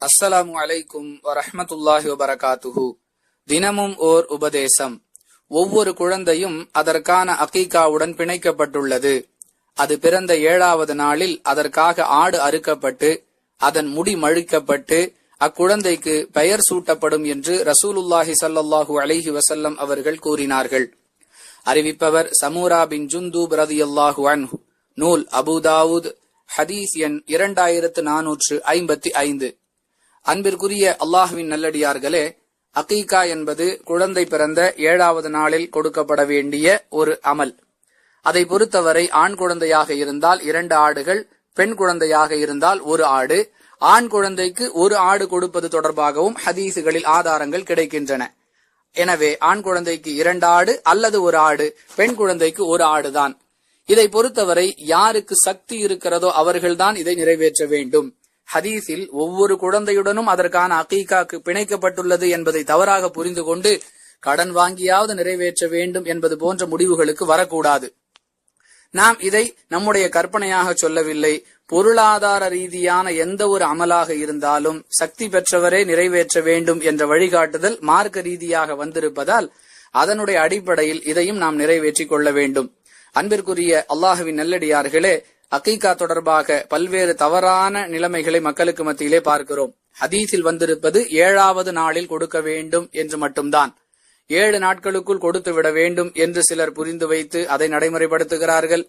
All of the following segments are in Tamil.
அஸ்ஸலாமு அலைக்கும் வரஹ்மத்துல்லாஹி வபரகாத்துஹு. தினமும் ஓர் உபதேசம். ஒவ்வொரு குழந்தையும் அதற்கான அகீகாவுடன் பிணைக்கப்பட்டுள்ளது. அது பிறந்த ஏழாவது நாளில் அதற்காக ஆடு அறுக்கப்பட்டு அதன் முடி மழுக்கப்பட்டு அக்குழந்தைக்கு பெயர் சூட்டப்படும் என்று ரசூலுல்லாஹி ஸல்லல்லாஹு அலிஹி வசல்லம் அவர்கள் கூறினார்கள். அறிவிப்பவர் சமூரா பின் ஜுந்து ரதியல்லாஹு அன்ஹு. நூல் அபுதாவுத் ஹதீஸ் எண் இரண்டாயிரத்து நானூற்று ஐம்பத்தி ஐந்து. அன்பிற்குரிய அல்லாஹுவின் நல்லடியார்களே அகீகா என்பது குழந்தை பிறந்த ஏழாவது நாளில் கொடுக்கப்பட வேண்டிய ஒரு அமல். அதை பொறுத்தவரை ஆண் குழந்தையாக இருந்தால் இரண்டு ஆடுகள் பெண் குழந்தையாக இருந்தால் ஒரு ஆடு. ஆண் குழந்தைக்கு ஒரு ஆடு கொடுப்பது தொடர்பாகவும் ஹதீசுகளில் ஆதாரங்கள் கிடைக்கின்றன. எனவே ஆண் குழந்தைக்கு இரண்டு ஆடு அல்லது ஒரு ஆடு பெண் குழந்தைக்கு ஒரு ஆடுதான். இதை பொறுத்தவரை யாருக்கு சக்தி இருக்கிறதோ அவர்கள்தான் இதை நிறைவேற்ற வேண்டும். ஹதீஸில் ஒவ்வொரு குழந்தையுடனும் அதற்கான அகீகாக்கு பிணைக்கப்பட்டுள்ளது என்பதை தவறாக புரிந்து கொண்டு கடன் வாங்கியாவது நிறைவேற்ற வேண்டும் என்பது போன்ற முடிவுகளுக்கு வரக்கூடாது. நாம் இதை நம்முடைய கற்பனையாக சொல்லவில்லை. பொருளாதார ரீதியான எந்த ஒரு அமலாக இருந்தாலும் சக்தி பெற்றவரே நிறைவேற்ற வேண்டும் என்ற வழிகாட்டுதல் மார்க்க ரீதியாக வந்திருப்பதால் அதனுடைய அடிப்படையில் இதையும் நாம் நிறைவேற்றிக் கொள்ள வேண்டும். அன்பிற்குரிய அல்லாஹுவின் நல்லடியார்களே அகீகா தொடர்பாக பல்வேறு தவறான நிலைமைகளை மக்களுக்கு மத்தியிலே பார்க்கிறோம். ஹதீஸில் வந்திருப்பது ஏழாவது நாளில் கொடுக்க வேண்டும் என்று மட்டும்தான். ஏழு நாட்களுக்குள் கொடுத்து விட வேண்டும் என்று சிலர் புரிந்து வைத்து அதை நடைமுறைப்படுத்துகிறார்கள்.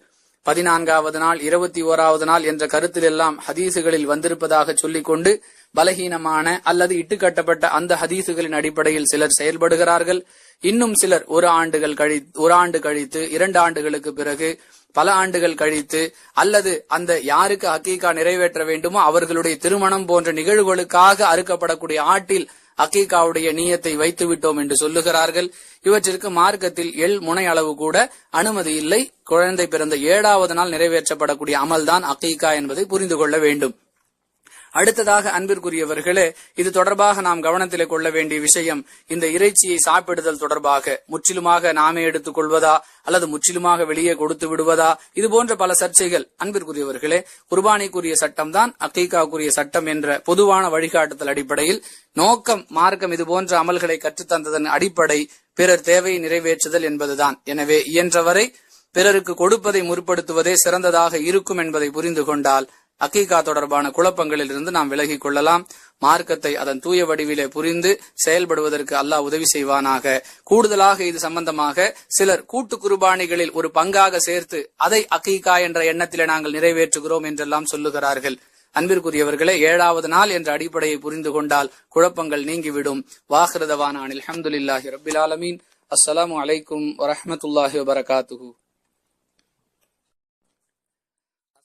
பதினான்காவது நாள் இருபத்தி ஓராவது நாள் என்ற கருத்தில் எல்லாம் ஹதீசுகளில் வந்திருப்பதாக சொல்லிக்கொண்டு பலகீனமான அல்லது இட்டுக்கட்டப்பட்ட அந்த ஹதீசுகளின் அடிப்படையில் சிலர் செயல்படுகிறார்கள். இன்னும் சிலர் ஒரு ஆண்டுகள் கழி ஒரு ஆண்டு கழித்து இரண்டு ஆண்டுகளுக்கு பிறகு பல ஆண்டுகள் கழித்து அல்லது அந்த யாருக்கு ஹக்கீகா நிறைவேற்ற வேண்டுமோ அவர்களுடைய திருமணம் போன்ற நிகழ்வுகளுக்காக அறுக்கப்படக்கூடிய ஆட்டில் அக்கீகாவுடைய நீயத்தை வைத்து விட்டோம் என்று சொல்லுகிறார்கள். இவற்றிற்கு மார்க்கத்தில் எள் முனை அளவு கூட அனுமதி இல்லை. குழந்தை பிறந்த ஏழாவது நாள் நிறைவேற்றப்படக்கூடிய அமல்தான் அக்கீகா என்பதை புரிந்து கொள்ள வேண்டும். அடுத்ததாக அன்பிற்குரியவர்களே இது தொடர்பாக நாம் கவனத்திலே கொள்ள வேண்டிய விஷயம் இந்த இறைச்சியை சாப்பிடுதல் தொடர்பாக முற்றிலுமாக நாமே எடுத்துக் கொள்வதா அல்லது முற்றிலுமாக வெளியே கொடுத்து விடுவதா இது போன்ற பல சர்ச்சைகள். அன்பிற்குரியவர்களே குர்பானிக்குரிய சட்டம் தான் அக்கீகாக்குரிய சட்டம் என்ற பொதுவான வழிகாட்டுதல் அடிப்படையில் நோக்கம் மார்க்கம் இது போன்ற அமல்களை கற்றுத்தந்ததன் அடிப்படை பிறர் தேவையை நிறைவேற்றுதல் என்பதுதான். எனவே இயன்றவரை பிறருக்கு கொடுப்பதை முற்படுத்துவதே சிறந்ததாக இருக்கும் என்பதை புரிந்து கொண்டால் அக்கீகா தொடர்பான குழப்பங்களில் இருந்து நாம் விலகிக் கொள்ளலாம். மார்க்கத்தை அதன் தூய வடிவிலே புரிந்து செயல்படுவதற்கு அல்லாஹ் உதவி செய்வானாக. கூடுதலாக இது சம்பந்தமாக சிலர் கூட்டு குர்பானிகளில் ஒரு பங்காக சேர்த்து அதை அக்கீகா என்ற எண்ணத்திலே நாங்கள் நிறைவேற்றுகிறோம் என்றெல்லாம் சொல்லுகிறார்கள். அன்பிற்குரியவர்களே ஏழாவது நாள் என்ற அடிப்படையை புரிந்து கொண்டால் குழப்பங்கள் நீங்கிவிடும். வாஹிருதவானான் அஹமதுல்லாஹி ரபில் ஆலமீன். அஸ்லாம் அலைக்கும் வரமத்துல்லாஹி வபரகாத்துஹூ.